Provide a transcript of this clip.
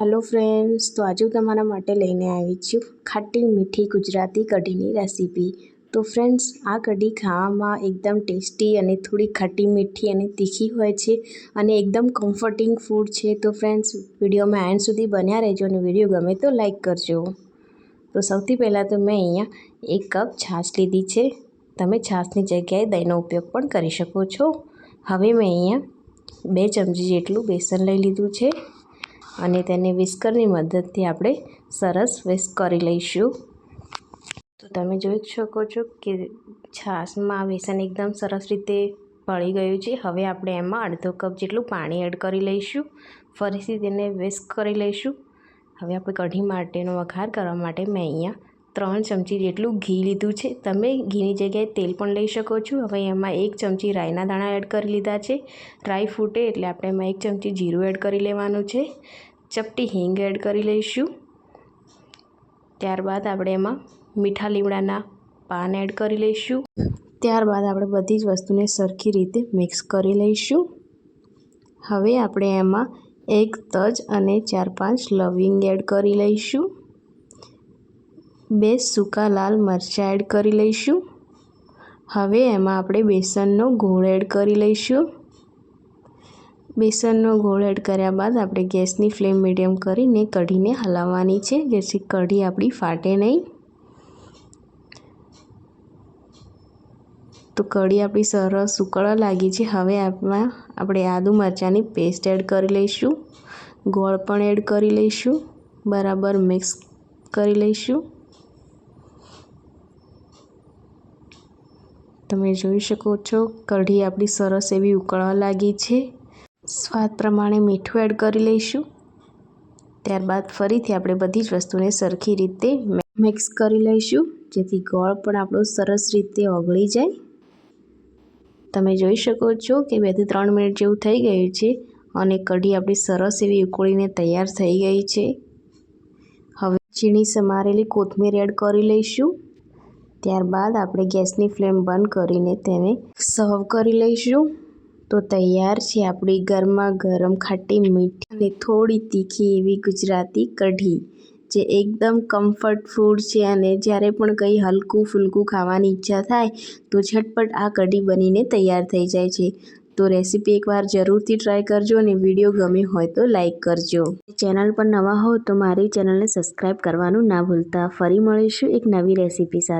Hello friends તો આજે હું તમારા માટે લઈને આવી છું ખાટી મીઠી ગુજરાતી કઢીની રેસીપી તો ફ્રેન્ડ્સ આ કઢી ખાવામાં એકદમ ટેસ્ટી અને થોડી ખાટી મીઠી અને તીખી હોય છે અને એકદમ કમ્ફર્ટિંગ ફૂડ છે. તો ફ્રેન્ડ્સ વિડીયોમાં એન્ડ સુધી બન્યા રહેજો અને વીડિયો ગમે તો લાઇક કરજો. તો સૌથી પહેલાં તો મેં અહીંયા એક કપ છાશ લીધી છે. તમે છાશની જગ્યાએ દહીંનો ઉપયોગ પણ કરી શકો છો. હવે મેં અહીંયા બે ચમચી જેટલું બેસન લઈ લીધું છે. અને તેને વિસ્કરની મદદથી આપણે સરસ વિસ્ક કરી લઈશું. તો તમે જોઈ શકો છો કે છાશમાં બેસન એકદમ સરસ રીતે ભળી ગયું છે. હવે આપણે એમાં અડધો કપ જેટલું પાણી એડ કરી લઈશું. ફરીથી તેને વિસ્ક કરી લઈશું. હવે આપણે કઢી માટેનો વઘાર કરવા માટે મેં અહીંયા ત્રણ ચમચી જેટલું ઘી લીધું છે. તમે ઘીની જગ્યાએ તેલ પણ લઈ શકો છો. હવે એમાં એક ચમચી રાઈના દાણા એડ કરી લીધા છે. રાઈ ફૂટે એટલે આપણે એમાં એક ચમચી જીરું એડ કરી લેવાનું છે. ચપટી હિંગ એડ કરી લઈશું. ત્યારબાદ આપણે એમાં મીઠા લીમડાના પાન એડ કરી લઈશું. ત્યારબાદ આપણે બધી જ વસ્તુને સરખી રીતે મિક્સ કરી લઈશું. હવે આપણે એમાં એક તજ અને ચાર પાંચ લવિંગ એડ કરી લઈશું. બે સૂકા લાલ મરચાં એડ કરી લઈશું. હવે એમાં આપણે બેસનનો ગોળ એડ કરી લઈશું. બેસનનો ગોળ એડ કર્યા બાદ આપણે ગેસની ફ્લેમ મીડિયમ કરીને કઢીને હલાવવાની છે, જેથી કઢી આપણી ફાટે નહીં. તો કઢી આપણી સરસ ઉકળવા લાગી છે. હવે આમાં આપણે આદુ મરચાંની પેસ્ટ એડ કરી લઈશું. ગોળ પણ એડ કરી લઈશું. બરાબર મિક્સ કરી લઈશું. તમે જોઈ શકો છો, કઢી આપણી સરસ એવી ઉકળવા લાગી છે. સ્વાદ પ્રમાણે મીઠું એડ કરી લઈશું. ત્યારબાદ ફરીથી આપણે બધી જ વસ્તુને સરખી રીતે મિક્સ કરી લઈશું, જેથી ગોળ પણ આપણો સરસ રીતે ઓગળી જાય. તમે જોઈ શકો છો કે બેથી ત્રણ મિનિટ જેવું થઈ ગયું છે અને કઢી આપણી સરસ એવી ઉકળીને તૈયાર થઈ ગઈ છે. હવે ઝીણી સમારેલી કોથમીર એડ કરી લઈશું. ત્યારબાદ આપણે ગેસની ફ્લેમ બંધ કરીને તેને સર્વ કરી લઈશું. તો તૈયાર છે આપણી ગરમા ગરમ ખાટી મીઠી અને થોડી તીખી એવી ગુજરાતી કઢી, જે એકદમ કમ્ફર્ટ ફૂડ છે અને જ્યારે પણ કંઈ હલકું ફૂલકું ખાવાની ઈચ્છા થાય, તો ઝટપટ આ કઢી બનીને તૈયાર થઈ જાય છે. તો રેસીપી એકવાર જરૂરથી ટ્રાય કરજો અને વીડિયો ગમે હોય તો લાઈક કરજો. ચેનલ પર નવા હો તો મારી ચેનલને સબસ્ક્રાઈબ કરવાનું ના ભૂલતા. ફરી મળીશું એક નવી રેસીપી સાથે.